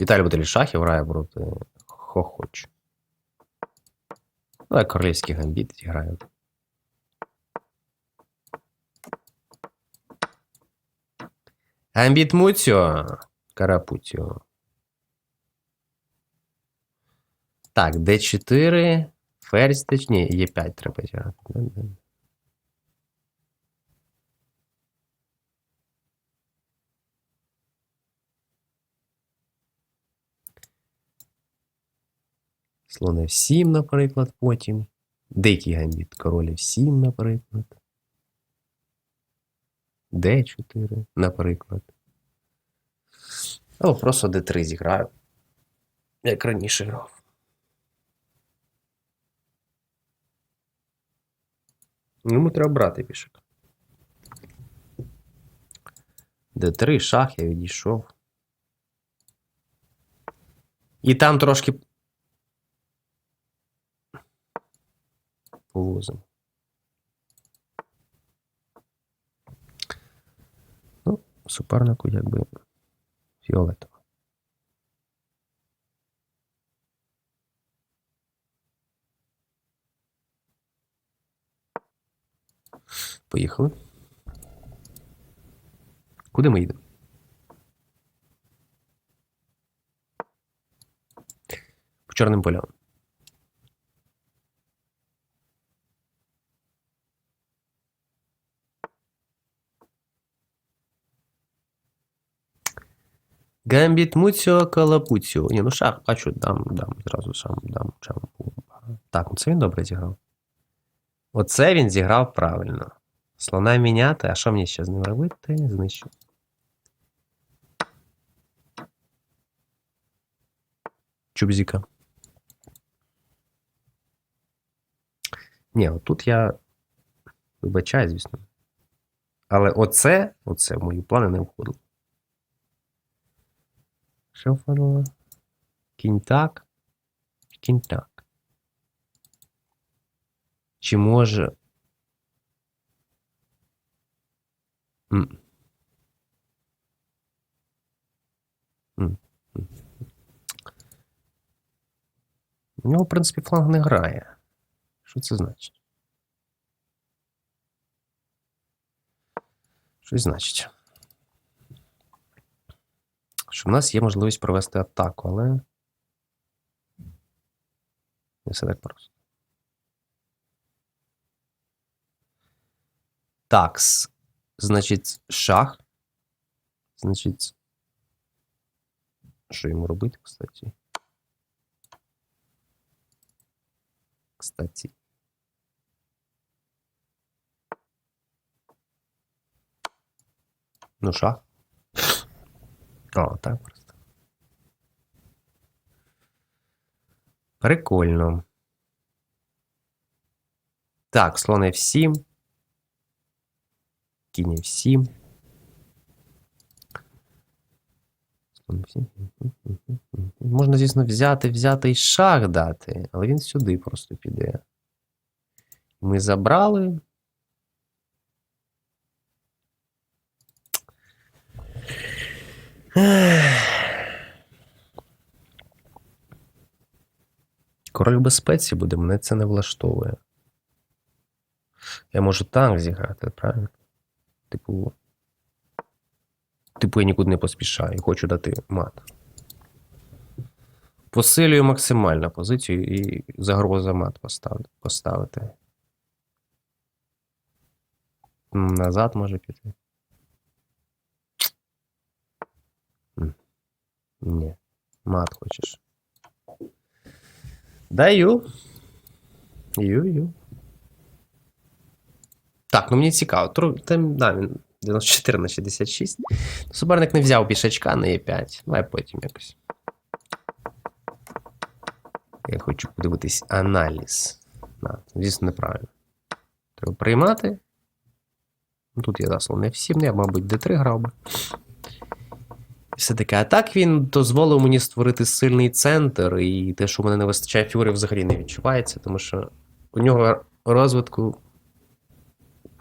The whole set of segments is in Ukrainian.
Віталій Баталій Шахів грає проти Хохоч. Давай королівський гамбіт зіграю. Гамбіт Муціо. Карапуціо. Так, D4. Ферзь, Д4. Ні, Е5 треба зіграти. Слон F7, наприклад, потім. Дикий гамбіт. Король F7, наприклад. D4, наприклад. Або просто D3 зіграю. Як раніше грав. Йому треба брати пішок. D3, шах, я відійшов. І там трошки повозимо. Ну, супернику якби фіолетово. Поїхали. Куди ми їдемо? По чорним полям. Гамбіт Муціо Калапуціо. Ні, ну шах, бачу, дам, дам, зразу сам дам чампу. Так, ну це він добре зіграв. Оце він зіграв правильно. Слона міняти, а що мені ще з ним робити? Знищу. Чубзіка. Ні, отут я вибачаю, звісно. Але оце, оце в мої плани не входило. Що? Кінь так. Кінь так. Чи може. У нього, в принципі, фланг не грає. Що це значить? Щось значить. Що в нас є можливість провести атаку, але. Не все так просто. Такс. Значить, шах. Значить. Що йому робити, кстати? Кстати. Ну, шах. О, так просто. Прикольно. Так, слон F7. Кінь F7. Слон F7. Можна, звісно, взяти, взяти і шах дати, але він сюди просто піде. Ми забрали. Король безпеці буде, мене це не влаштовує. Я можу танк зіграти, правильно? Типу. Типу, я нікуди не поспішаю, і хочу дати мат. Посилюю максимально позицію і загроза мат поставити. Назад може піти. Ні. Мат хочеш. Даю. Ю-ю. Так, ну мені цікаво. Там, да, він 94 на 66. Суперник не взяв пішачка на Е5. Давай потім якось. Я хочу подивитись аналіз. Да, звісно, неправильно. Треба приймати. Ну, Тут я заслон не всім, я, мабуть, D3 грав би. Все таке. А так він дозволив мені створити сильний центр, і те, що в мене не вистачає фігури, взагалі не відчувається, тому що у нього розвитку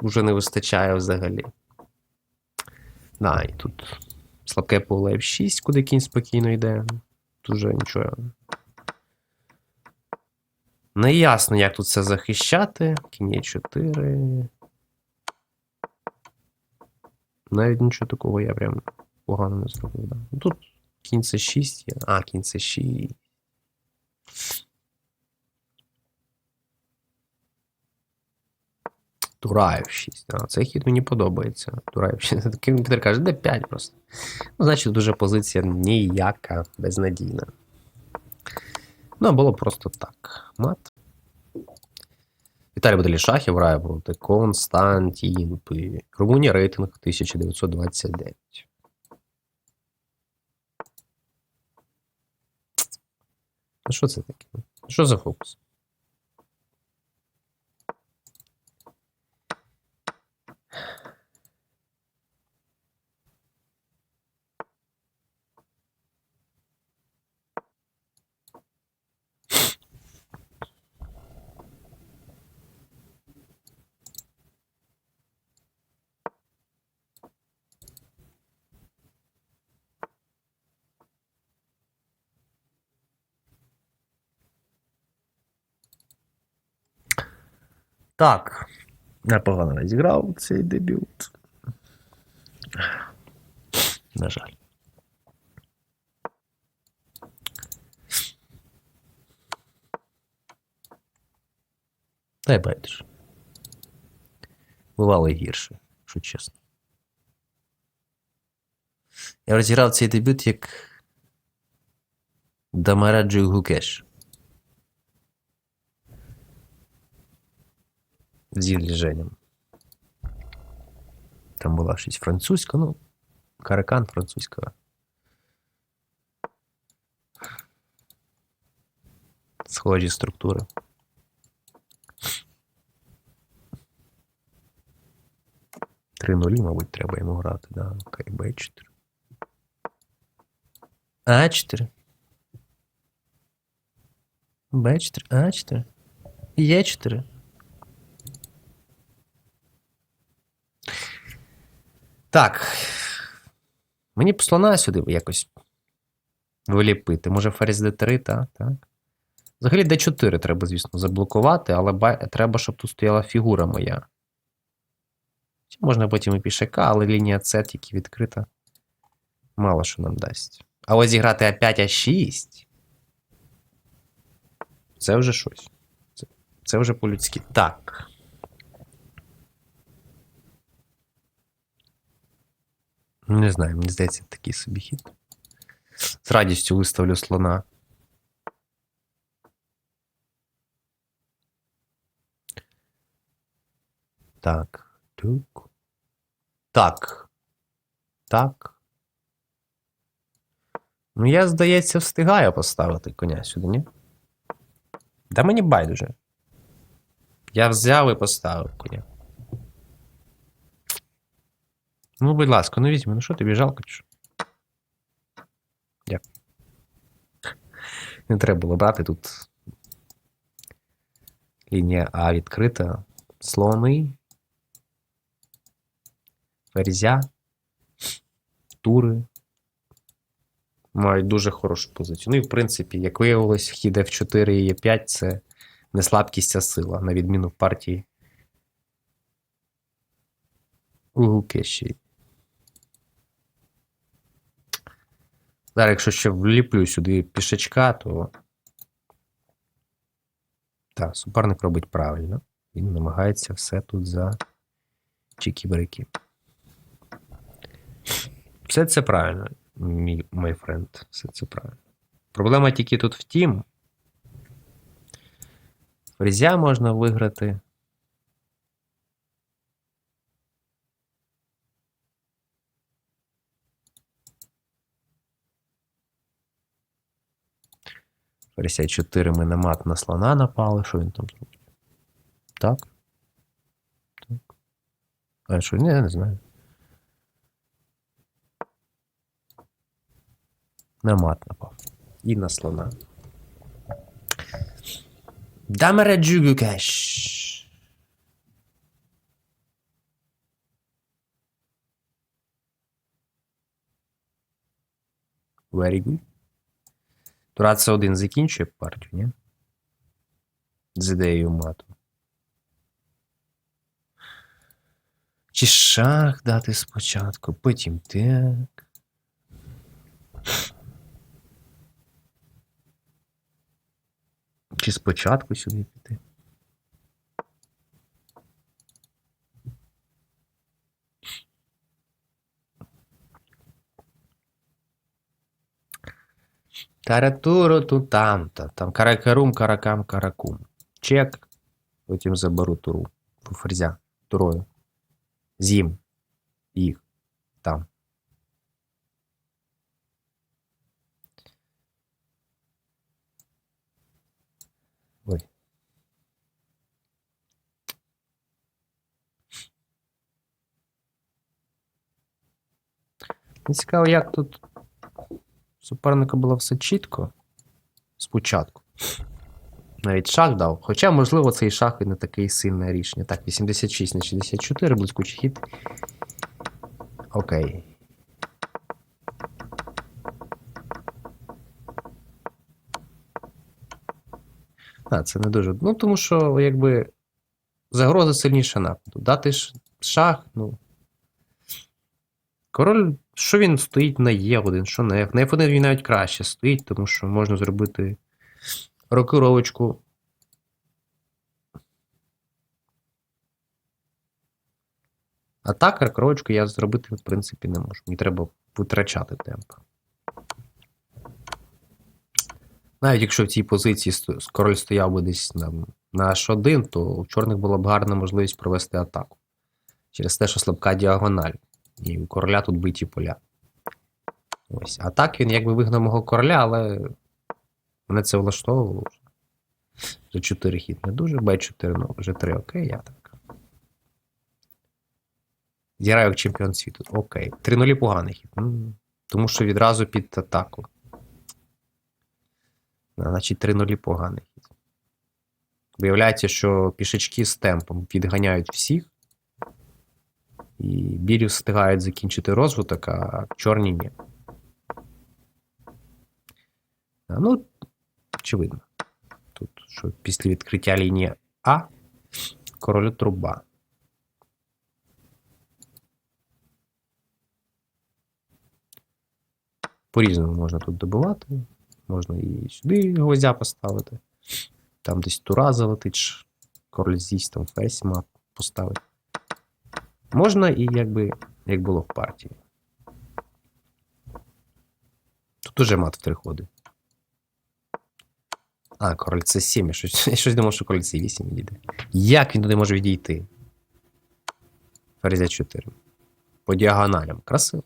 вже не вистачає взагалі. Да, і тут Слабке поле F6, куди кінь спокійно йде. Тут вже нічого. Неясно, як тут це захищати. Кінь е 4. Навіть нічого такого я прям погано не зробив. Да. Ну, Тут кінь це 6 є. А, кінь це 6. Тураєв 6. А, цей хід мені подобається. Тураєв 6. Такий комп'ютер каже, де 5 просто. Ну, значить, дуже позиція ніяка, безнадійна. Ну, а було просто так. Мат. Віталій Баталій Шахів грає проти Константінпи. Румунія рейтинг 1929. Що це таке? Що за фокус? Так. Непогано розіграв цей дебют. На жаль. Дай байдуже. Бувало і гірше, якщо чесно. Я розіграв цей дебют як Дамараджу Гукеш. Зі Женем. Там була щось французька, ну, каракан французька. Схожі структури. Три нулі, мабуть, треба йому грати, да. Окей, Б4. А4. Б4, А4. Е4. Так. Мені б слона сюди якось виліпити. Може, ферзь d3, та, так. Взагалі d4 треба, звісно, заблокувати, але ба... треба, щоб тут стояла фігура моя. Чи Можна потім і пішака, але лінія С тільки відкрита. Мало що нам дасть. А ось зіграти А5, А6. Це вже щось. Це, це вже по-людськи. Так. Не знаю, мені здається, такий собі хід. З радістю виставлю слона. Так. Тук. Так. Так. Ну, я, здається, встигаю поставити коня сюди, ні? Да мені байдуже. Я взяв і поставив коня. Ну, будь ласка, ну візьми, ну що тобі жалко чи? Дякую. Не треба було брати тут. Лінія А відкрита. Слони. Ферзя. Тури. Мають дуже хорошу позицію. Ну і в принципі, як виявилось, хід F4 і Е5 це не слабкість, а сила, на відміну в партії. У Кеші. Зараз, якщо ще вліплю сюди пішачка, то. Так, суперник робить правильно. Він намагається все тут за чики-брики. Все це правильно, мій мій френд. Все це правильно. Проблема тільки тут в тім. Фрезя можна виграти. Ферзя 4 ми на мат на слона напали. Що він там зробить? Так? Так. А що? Ні, я не знаю. На мат напав. І на слона. Дамера Джугукеш. Very good. Тура це один закінчує партію, ні? З ідеєю мату. Чи шах дати спочатку, потім так. Чи спочатку сюди піти? Таратуру ту там-та. Там каракарум, каракам, каракум. Чек. Потім заберу туру. Фу, ферзя. Турою. З'їм. Їх. Там. Ой. Мені цікаво, як тут Суперника було все чітко спочатку. Навіть шах дав. Хоча, можливо, цей шах і не такий сильне рішення. Так, 86 на 64, блискучий хід. Окей. А, це не дуже. Ну, тому що, якби, загроза сильніша нападу. Дати ж шах, ну. Король, що він стоїть на Е1, що на F. На F1 він навіть краще стоїть, тому що можна зробити рокировочку. А так, рокировочку я зробити, в принципі, не можу. Мені треба витрачати темп. Навіть якщо в цій позиції король стояв би десь на, на H1, то у чорних була б гарна можливість провести атаку. Через те, що слабка діагональ. І у короля тут биті поля. Ось. А так він якби вигнав мого короля, але мене це влаштовувало. За 4 хід не дуже, Б4, ну вже 3, окей, я так. Зіграю як чемпіон світу. Окей. 3 нулі поганий хід. Тому що відразу під атаку. Значить, 3 нулі поганий хід. Виявляється, що пішечки з темпом відганяють всіх. І білі встигають закінчити розвиток, а чорні ні. А, ну, очевидно. Тут, що після відкриття лінії А королю труба. По-різному можна тут добивати. Можна і сюди гвоздя поставити. Там десь тура залетить, король з'їсть там фейс поставить. Можна і якби як було в партії. Тут уже мат в три ходи. А, король це 7. Я щось, я щось думав, що король це 8 відійде. Як він туди може відійти? Ферзя 4. По діагоналям. Красиво.